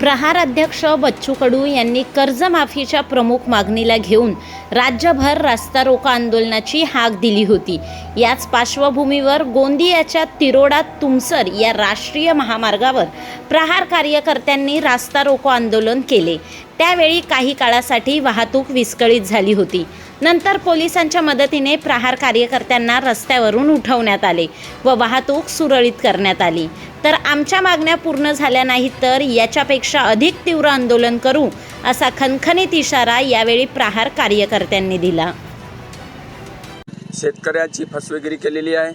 प्रहार अध्यक्ष बच्चू कडू यांनी कर्जमाफीच्या प्रमुख मागणीला घेऊन राज्यभर रास्ता रोको आंदोलनाची हाक दिली होती. याच पार्श्वभूमीवर गोंदियाच्या तिरोडा तुमसर या राष्ट्रीय महामार्गावर प्रहार कार्यकर्त्यांनी रास्ता रोको आंदोलन केले. त्यावेळी काही काळासाठी वाहतूक विस्कळीत झाली होती. नंतर पोलिसांच्या मदतीने प्रहार कार्यकर्त्यांना रस्त्यावरून उठवण्यात आले व वाहतूक सुरळीत करण्यात आली. तर आमच्या मागण्या पूर्ण झाल्या नाहीत तर याच्यापेक्षा अधिक तीव्र आंदोलन करू असा खनखनीत इशारा यावेळी प्रहार कार्यकर्त्यांनी दिला. शेतकऱ्याची फसवेगिरी केलेली आहे.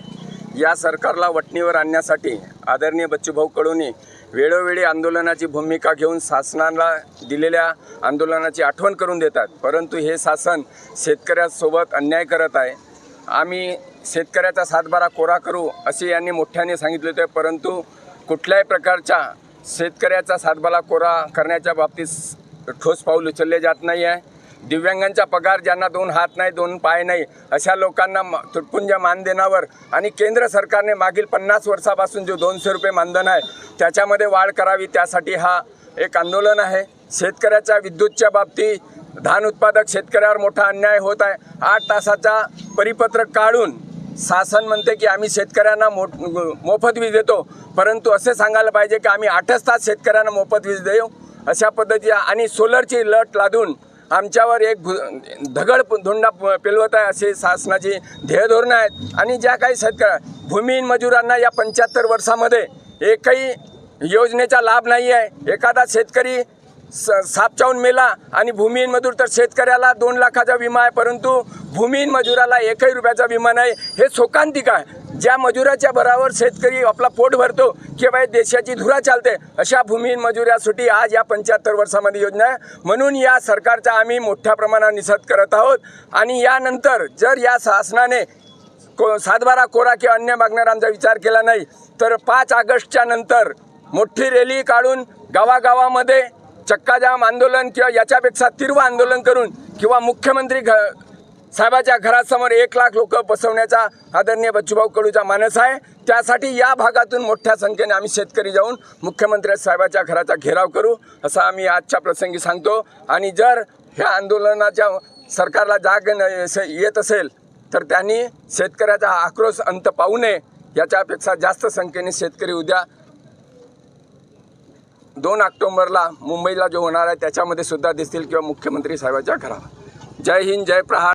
या सरकारला वटणीवर आणण्यासाठी आदरणीय बच्चूभाऊ कडूंनी वेळोवेळी आंदोलनाची भूमिका घेऊन शासनाला दिलेल्या आंदोलनाची आठवण करून देतात. परंतु हे शासन शेतकऱ्यासोबत अन्याय करत आहे. आम्ही शेतकऱ्याचा सातबारा कोरा करू असे यांनी मोठ्याने सांगितले होते. परंतु कुठल्याही प्रकारच्या शेतकऱ्याचा सातबारा कोरा करण्याच्या बाबतीत ठोस पाऊल उचलले जात नाही आहे दिव्यांगांचा पगार ज्यांना दोन हात नाही दोन पाय नाही अशा लोकांना म- तुटपुंज मानधनावर आणि केंद्र सरकारने मागील पन्नास वर्षापासून जो दोनशे रुपये मानधन आहे त्याच्यामध्ये वाढ करावी त्यासाठी हा एक आंदोलन आहे. शेतकऱ्याच्या विद्युतच्या बाबतीत धान उत्पादक शेतकऱ्यावर मोठा अन्याय होत आहे. आठ तासाचा परिपत्रक काढून शासन म्हणते की आम्ही शेतकऱ्यांना मो मोफत वीज देतो. परंतु असे सांगायला पाहिजे की आम्ही आठच तास शेतकऱ्यांना मोफत वीज देऊ. अशा पद्धती आणि सोलरची लट लादून आमच्यावर एक भु धगड धोंडा प- पेलवत आहे असे शासनाची ध्येयधोरणं आहेत. आणि ज्या काही शेतकऱ्या भूमिहीन मजुरांना या पंच्याहत्तर वर्षामध्ये एकही योजनेचा लाभ नाही आहे. एखादा शेतकरी स सापचावून मेला आणि भूमिहीन मजूर तर शेतकऱ्याला दोन लाखाचा विमा आहे. परंतु भूमिहीन मजुराला एकही रुपयाचा विमा नाही. हे शोकांतिक आहे. ज्या मजुराच्या बराबर शेतकरी आपला पोट भरतो की बाई देशाची धुरा चालते अशा भूमिहीन मजुऱ्यासाठी आज या पंच्याहत्तर वर्षामध्ये योजना आहे. म्हणून या सरकारचा आम्ही मोठ्या प्रमाणात निषेध करत आहोत. आणि यानंतर जर या शासनाने को सातबारा कोरा किंवा अन्य मागण्यावर आमचा विचार केला नाही तर पाच ऑगस्टच्या नंतर मोठी रॅली काढून गावागावामध्ये चक्काजाम आंदोलन किंवा याच्यापेक्षा तीव्र आंदोलन करून किंवा मुख्यमंत्री घ साहेबाच्या घरासमोर एक लाख लोक बसवण्याचा आदरणीय बच्चूभाऊ कडूचा मानस आहे. त्यासाठी या भागातून मोठ्या संख्येने आम्ही शेतकरी जाऊन मुख्यमंत्री साहेबाच्या घराचा घेराव करू असं आम्ही आजच्या प्रसंगी सांगतो. आणि जर ह्या आंदोलनाच्या सरकारला जाग न- येत असेल तर त्यांनी शेतकऱ्याचा आक्रोश अंत पाहू नये. याच्यापेक्षा जास्त संख्येने शेतकरी उद्या दोन ऑक्टोंबरला मुंबईला जो होणार आहे त्याच्यामध्ये सुद्धा दिसतील किंवा मुख्यमंत्री साहेबाच्या घरावर. जय हिंद जय प्रहार.